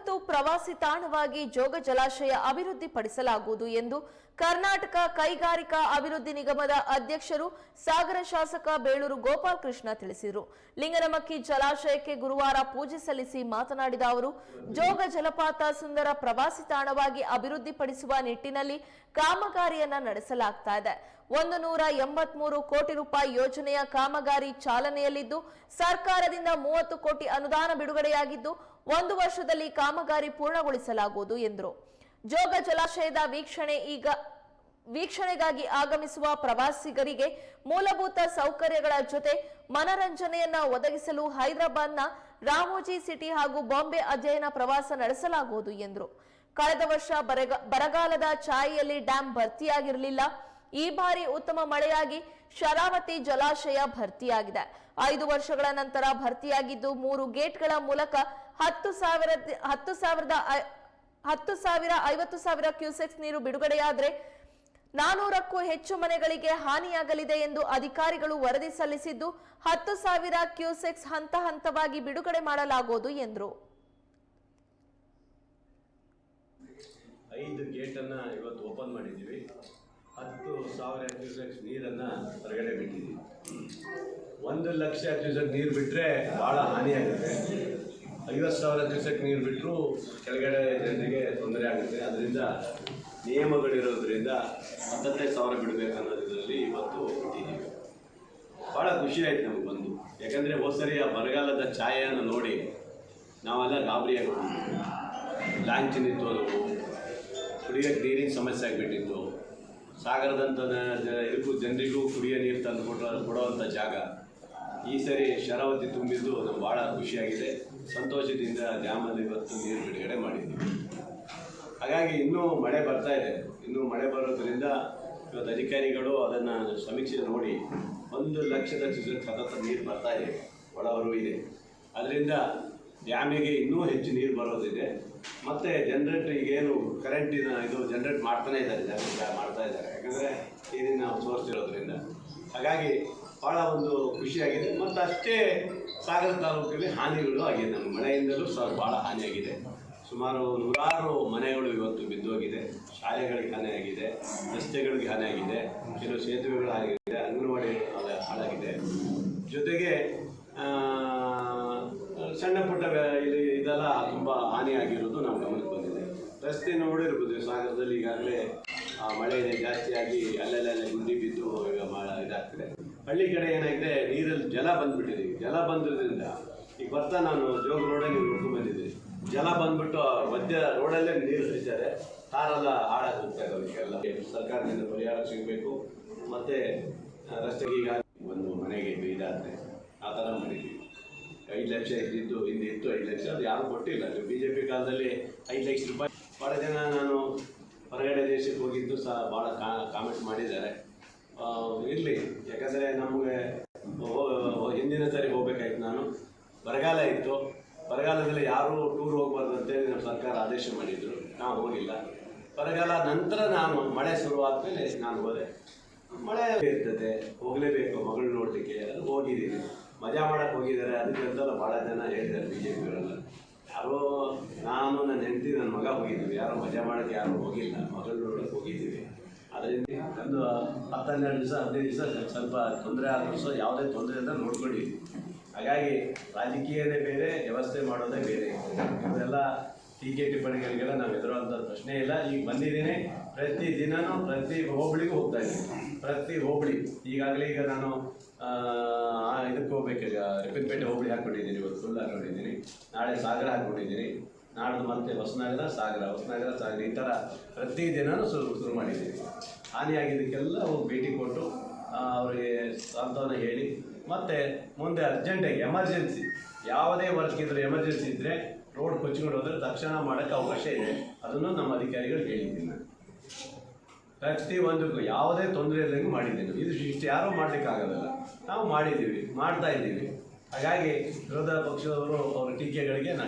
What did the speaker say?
ಹೊರತು ಪ್ರವಾಸಿ ತಾಣವಾಗಿ ಜೋಗ ಜಲಾಶಯ ಅಭಿವೃದ್ಧಿಪಡಿಸಲಾಗುವುದು ಎಂದು ಕರ್ನಾಟಕ ಕೈಗಾರಿಕಾ ಅಭಿವೃದ್ಧಿ ನಿಗಮದ ಅಧ್ಯಕ್ಷರು ಸಾಗರ ಶಾಸಕ ಬೇಳೂರು ಗೋಪಾಲಕೃಷ್ಣ ತಿಳಿಸಿದರು. ಲಿಂಗನಮಕ್ಕಿ ಜಲಾಶಯಕ್ಕೆ ಗುರುವಾರ ಪೂಜೆ ಸಲ್ಲಿಸಿ ಮಾತನಾಡಿದ ಅವರು, ಜೋಗ ಜಲಪಾತ ಸುಂದರ ಪ್ರವಾಸಿ ತಾಣವಾಗಿ ಅಭಿವೃದ್ಧಿಪಡಿಸುವ ನಿಟ್ಟಿನಲ್ಲಿ ಕಾಮಗಾರಿಯನ್ನ ನಡೆಸಲಾಗ್ತಾ ಇದೆ. ಒಂದು ನೂರ ಎಂಬತ್ಮೂರು ಕೋಟಿ ರೂಪಾಯಿ ಯೋಜನೆಯ ಕಾಮಗಾರಿ ಚಾಲನೆಯಲ್ಲಿದ್ದು, ಸರ್ಕಾರದಿಂದ ಮೂವತ್ತು ಕೋಟಿ ಅನುದಾನ ಬಿಡುಗಡೆಯಾಗಿದ್ದು ಒಂದು ವರ್ಷದಲ್ಲಿ ಕಾಮಗಾರಿ ಪೂರ್ಣಗೊಳಿಸಲಾಗುವುದು ಎಂದರು. ಜೋಗ ಜಲಾಶಯದ ವೀಕ್ಷಣೆ ಈಗ ವೀಕ್ಷಣೆಗಾಗಿ ಆಗಮಿಸುವ ಪ್ರವಾಸಿಗರಿಗೆ ಮೂಲಭೂತ ಸೌಕರ್ಯಗಳ ಜೊತೆ ಮನರಂಜನೆಯನ್ನ ಒದಗಿಸಲು ಹೈದರಾಬಾದ್ನ ರಾಮೋಜಿ ಸಿಟಿ ಹಾಗೂ ಬಾಂಬೆ ಅಧ್ಯಯನ ಪ್ರವಾಸ ನಡೆಸಲಾಗುವುದು ಎಂದರು. ಕಳೆದ ವರ್ಷ ಬರಗ- ಬರಗಾಲದ ಛಾಯೆಯಲ್ಲಿ ಡ್ಯಾಂ ಭರ್ತಿಯಾಗಿರಲಿಲ್ಲ. ಈ ಬಾರಿ ಉತ್ತಮ ಮಳೆಯಾಗಿ ಶರಾವತಿ ಜಲಾಶಯ ಭರ್ತಿಯಾಗಿದೆ. ಐದು ವರ್ಷಗಳ ನಂತರ ಭರ್ತಿಯಾಗಿದ್ದು ಮೂರು ಗೇಟ್ಗಳ ಮೂಲಕ ಹತ್ತು ಸಾವಿರ ಹತ್ತು ಸಾವಿರದ, ಹತ್ತು ಸಾವಿರ, ಐವತ್ತು ಸಾವಿರ ಕ್ಯೂಸೆಕ್ಸ್ ನೀರು ಬಿಡುಗಡೆಯಾದ್ರೆ ನಾನೂರಕ್ಕೂ ಹೆಚ್ಚು ಮನೆಗಳಿಗೆ ಹಾನಿಯಾಗಲಿದೆ ಎಂದು ಅಧಿಕಾರಿಗಳು ವರದಿ ಸಲ್ಲಿಸಿದ್ದು, ಹತ್ತು ಸಾವಿರ ಕ್ಯೂಸೆಕ್ಸ್ ಹಂತ ಹಂತವಾಗಿ ಬಿಡುಗಡೆ ಮಾಡಲಾಗುವುದು ಎಂದರು. ಐದು ಗೇಟನ್ನು ಇವತ್ತು ಓಪನ್ ಮಾಡಿದ್ದೀವಿ. ಸಾವಿರ ಕ್ಯೂಸೆಕ್ಸ್ ನೀರನ್ನು ಹೊರಗಡೆ ಬಿಟ್ಟಿದ್ದೀವಿ. ಒಂದು ಲಕ್ಷ ಕ್ಯೂಸೆಕ್ ನೀರು ಬಿಟ್ಟರೆ ಭಾಳ ಹಾನಿಯಾಗುತ್ತೆ ಐವತ್ತು ಸಾವಿರ ಕ್ಯೂಸೆಕ್ ನೀರು ಬಿಟ್ಟರು ಕೆಳಗಡೆ ಜನರಿಗೆ ತೊಂದರೆ ಆಗುತ್ತೆ. ಅದರಿಂದ ನಿಯಮಗಳಿರೋದ್ರಿಂದ ಹತ್ತೈದು ಸಾವಿರ ಬಿಡಬೇಕು ಅನ್ನೋದ್ರಲ್ಲಿ ಇವತ್ತು ಬಿಟ್ಟಿದ್ದೀವಿ. ಭಾಳ ಖುಷಿ ಆಯ್ತು ನಮಗೆ ಬಂದು. ಯಾಕಂದರೆ ಹೊಸರಿಯ ಬರಗಾಲದ ಛಾಯೆಯನ್ನು ನೋಡಿ ನಾವೆಲ್ಲ ಗಾಬರಿಯಾಗಿ ಲಾಂಚ್ ನಿಂತು ಕುಡಿಯೋಕ್ಕೆ ನೀರಿನ ಸಮಸ್ಯೆ ಆಗಿಬಿಟ್ಟಿತ್ತು. ಸಾಗರದಂಥ ಇದಕ್ಕೂ ಜನರಿಗೂ ಕುಡಿಯೋ ನೀರು ತಂದು ಕೊಟ್ಟೋ ಕೊಡುವಂಥ ಜಾಗ. ಈ ಸರಿ ಶರಾವತಿ ತುಂಬಿದ್ದು ಅದು ಭಾಳ ಖುಷಿಯಾಗಿದೆ. ಸಂತೋಷದಿಂದ ಡ್ಯಾಮಲ್ಲಿ ಇವತ್ತು ನೀರು ಬಿಡುಗಡೆ ಮಾಡಿದ್ದೀವಿ ಹಾಗಾಗಿ ಇನ್ನೂ ಮಳೆ ಬರ್ತಾ ಇದೆ. ಇನ್ನೂ ಮಳೆ ಬರೋದ್ರಿಂದ ಇವತ್ತು ಅಧಿಕಾರಿಗಳು ಅದನ್ನು ಸಮೀಕ್ಷೆ ನೋಡಿ ಒಂದು ಲಕ್ಷದ ಸತತ ನೀರು ಬರ್ತಾ ಇದೆ. ಒಳವರು ಇದೆ. ಅದರಿಂದ ಡ್ಯಾಮಿಗೆ ಇನ್ನೂ ಹೆಚ್ಚು ನೀರು ಬರೋದಿದೆ. ಮತ್ತು ಜನ್ರೇಟ್ರ್ ಈಗೇನು ಕರೆಂಟಿನ ಇದು ಜನ್ರೇಟ್ ಮಾಡ್ತಾನೆ ಇದ್ದಾರೆ ಜನ ಮಾಡ್ತಾ ಇದ್ದಾರೆ. ಯಾಕಂದರೆ ನೀರಿನ ಸೋರ್ಸ್ ಇರೋದ್ರಿಂದ. ಹಾಗಾಗಿ ಭಾಳ ಒಂದು ಖುಷಿಯಾಗಿದೆ. ಮತ್ತು ಅಷ್ಟೇ ಸಾಗರ ತಾಲೂಕಲ್ಲಿ ಹಾನಿಗಳು ಆಗಿದೆ. ನಮ್ಮ ಮಳೆಯಿಂದಲೂ ಸಹ ಭಾಳ ಹಾನಿಯಾಗಿದೆ. ಸುಮಾರು ನೂರಾರು ಮನೆಗಳು ಇವತ್ತು ಬಿದ್ದೋಗಿದೆ. ಶಾಲೆಗಳಿಗೆ ಹಾನಿಯಾಗಿದೆ, ರಸ್ತೆಗಳಿಗೆ ಹಾನಿಯಾಗಿದೆ, ಕೆಲವು ಸೇತುವೆಗಳು ಆಗಿದೆ ಅಂಗನವಾಡಿ ಹಾಳ- ಹಾಳಾಗಿದೆ. ಜೊತೆಗೆ ಸಣ್ಣ ಪುಟ್ಟ ಇದು ಇದೆಲ್ಲ ತುಂಬ ಹಾನಿಯಾಗಿರೋದು ನಮ್ಮ ಗಮನಕ್ಕೆ ಬಂದಿದೆ. ರಸ್ತೆ ನೋಡಿರ್ಬೋದು ಸಾಗರದಲ್ಲಿ ಈಗಾಗಲೇ ಆ, ಮಳೆ ಜಾಸ್ತಿಯಾಗಿ ಅಲ್ಲೆಲ್ಲ ಗುಂಡಿ ಬಿದ್ದು ಈಗ ಮಾ ಇದಾಗ್ತದೆ. ಹಳ್ಳಿ ಕಡೆ ಏನಾಗಿದೆ ನೀರಲ್ಲಿ ಜಲ ಬಂದ್ಬಿಟ್ಟಿದೆ. ಜಲ ಬಂದಿರೋದ್ರಿಂದ ಈಗ ಬರ್ತಾ ನಾನು ಜೋಗ ರೋಡಲ್ಲಿ ನೋಡ್ಕೊಂಡು ಬಂದಿದ್ದೆ. ಜಲ ಬಂದ್ಬಿಟ್ಟು ಮಧ್ಯ ರೋಡಲ್ಲೇ ನೀರು ಹರಿತಾರೆ. ಕಾರೆಲ್ಲ ಹಾಳಾಗಿ ಹೋಗ್ತಾ ಇದ್ದಾವೆ ಸರ್ಕಾರದಿಂದ ಪರಿಹಾರ ಸಿಗಬೇಕು. ಮತ್ತು ರಸ್ತೆಗೆ ಈಗ ಒಂದು ಮನೆಗೆ ಇದಾದರೆ ಆ ಥರ ಮಾಡಿದ್ದೀವಿ. ಐದು ಲಕ್ಷ ಇದ್ದಿದ್ದು ಹಿಂದೆ ಇತ್ತು ಐದು ಲಕ್ಷ. ಅದು ಯಾರು ಕೊಟ್ಟಿಲ್ಲ. ಬಿ ಜೆ ಪಿ ಕಾಲದಲ್ಲಿ ಐದು ಲಕ್ಷ ರೂಪಾಯಿ. ಭಾಳ ಜನ ನಾನು ಹೊರಗಡೆ ದೇಶಕ್ಕೆ ಹೋಗಿದ್ದು ಸಹ ಭಾಳ ಕಾಮೆಂಟ್ ಮಾಡಿದ್ದಾರೆ. ಇರಲಿ. ಯಾಕಂದರೆ ನಮಗೆ ಹಿಂದಿನ ಸರಿ ಹೋಗ್ಬೇಕಾಯ್ತು ನಾನು. ಬರಗಾಲ ಇತ್ತು. ಬರಗಾಲದಲ್ಲಿ ಯಾರೂ ಟೂರ್ ಹೋಗ್ಬಾರ್ದು ಅಂತೇಳಿ ನಮ್ಮ ಸರ್ಕಾರ ಆದೇಶ ಮಾಡಿದ್ರು. ನಾವು ಹೋಗಿಲ್ಲ. ಬರಗಾಲ ನಂತರ ನಾನು ಮಳೆ ಶುರುವಾದ ಮೇಲೆ ನಾನು ಹೋದೆ. ಮಳೆ ಇರ್ತದೆ. ಹೋಗಲೇಬೇಕು ಮಗಳು ನೋಡಲಿಕ್ಕೆ. ಅದು ಹೋಗಿದ್ದೀನಿ. ಮಜಾ ಮಾಡಕ್ಕೆ ಹೋಗಿದ್ದಾರೆ, ಅದಕ್ಕೆ ಅಂತೆಲ್ಲ ಭಾಳ ಜನ ಹೇಳ್ತಾರೆ ಬಿ ಜೆ ಪಿಯವರೆಲ್ಲ ಯಾರೋ ನಾನು, ನನ್ನ ಹೆಂಡತಿ, ನನ್ನ ಮಗ ಹೋಗಿದ್ದೀವಿ. ಯಾರೋ ಮಜಾ ಮಾಡೋಕ್ಕೆ ಯಾರೂ ಹೋಗಿಲ್ಲ. ಮಗಳು ನೋಡೋಕ್ಕೆ ಹೋಗಿದ್ದೀವಿ. ಅದರಿಂದ ಒಂದು ಹತ್ತು ಹನ್ನೆರಡು ದಿವಸ, ಹದಿನೈದು ದಿವಸ ಸ್ವಲ್ಪ ತೊಂದರೆ ಆದರೂ ಸಹ ಯಾವುದೇ ತೊಂದರೆ ಅಂತ ನೋಡ್ಕೊಂಡಿದ್ವಿ. ಹಾಗಾಗಿ ರಾಜಕೀಯನೇ ಬೇರೆ, ವ್ಯವಸ್ಥೆ ಮಾಡೋದೇ ಬೇರೆ. ಇವರೆಲ್ಲ ಟೀಕೆ ಟಿಪ್ಪಣಿಗಳಿಗೆಲ್ಲ ನಾವು ಎದುರುವಂಥ ಪ್ರಶ್ನೆ ಇಲ್ಲ. ಈಗ ಬಂದಿದ್ದೀನಿ. ಪ್ರತಿ ದಿನವೂ ಪ್ರತಿ ಹೋಬಳಿಗೂ ಹೋಗ್ತಾ ಇದ್ದೀನಿ. ಪ್ರತಿ ಹೋಬಳಿ. ಈಗಾಗಲೇ ಈಗ ನಾನು ಇದಕ್ಕೆ ಹೋಗ್ಬೇಕೀಗ ರಿಪ್ಪನ್ಪೇಟೆ ಹೋಬಳಿ ಹಾಕ್ಕೊಂಡಿದ್ದೀನಿ ಇವತ್ತು. ಫುಲ್ ಹಾಕ್ಕೊಂಡಿದ್ದೀನಿ. ನಾಳೆ ಸಾಗರ ಹಾಕ್ಕೊಂಡಿದ್ದೀನಿ. ನಾಡ್ದು ಮತ್ತೆ ಹೊಸನಗರ, ಸಾಗರ. ಹೊಸನಗರ, ಸಾಗರ. ಈ ಥರ ಪ್ರತಿ ದಿನವೂ ಶುರು ಶುರು ಮಾಡಿದ್ದೀನಿ. ಹಾನಿಯಾಗಿದ್ದಕ್ಕೆಲ್ಲ ಹೋಗಿ ಭೇಟಿ ಕೊಟ್ಟು ಅವರಿಗೆ ಸಾಂತ್ವನ ಹೇಳಿ, ಮತ್ತು ಮುಂದೆ ಅರ್ಜೆಂಟಾಗಿ ಎಮರ್ಜೆನ್ಸಿ. ಯಾವುದೇ ವರ್ಕ್ ಇದ್ದರೆ ಎಮರ್ಜೆನ್ಸಿ ಇದ್ದರೆ ರೋಡ್ ಕೊಚ್ಚಿಕೊಂಡು ಹೋದರೆ ತಕ್ಷಣ ಮಾಡೋಕ್ಕೆ ಅವಕಾಶ ಇದೆ. ಅದನ್ನು ನಮ್ಮ ಅಧಿಕಾರಿಗಳು ಹೇಳಿದ್ದೀನಿ ನಾನು ಪ್ರತಿ ಒಂದಕ್ಕೂ ಯಾವುದೇ ತೊಂದರೆ ಇಲ್ಲದಂಗೆ ಮಾಡಿದ್ದೇನೆ ಇದು ಇಷ್ಟು ಯಾರೂ ಮಾಡಲಿಕ್ಕಾಗೋದಿಲ್ಲ ನಾವು ಮಾಡಿದ್ದೀವಿ, ಮಾಡ್ತಾ ಇದ್ದೀವಿ. ಹಾಗಾಗಿ ವಿರೋಧ ಪಕ್ಷದವರು ಅವರ ಟೀಕೆಗಳಿಗೆ ನಾನು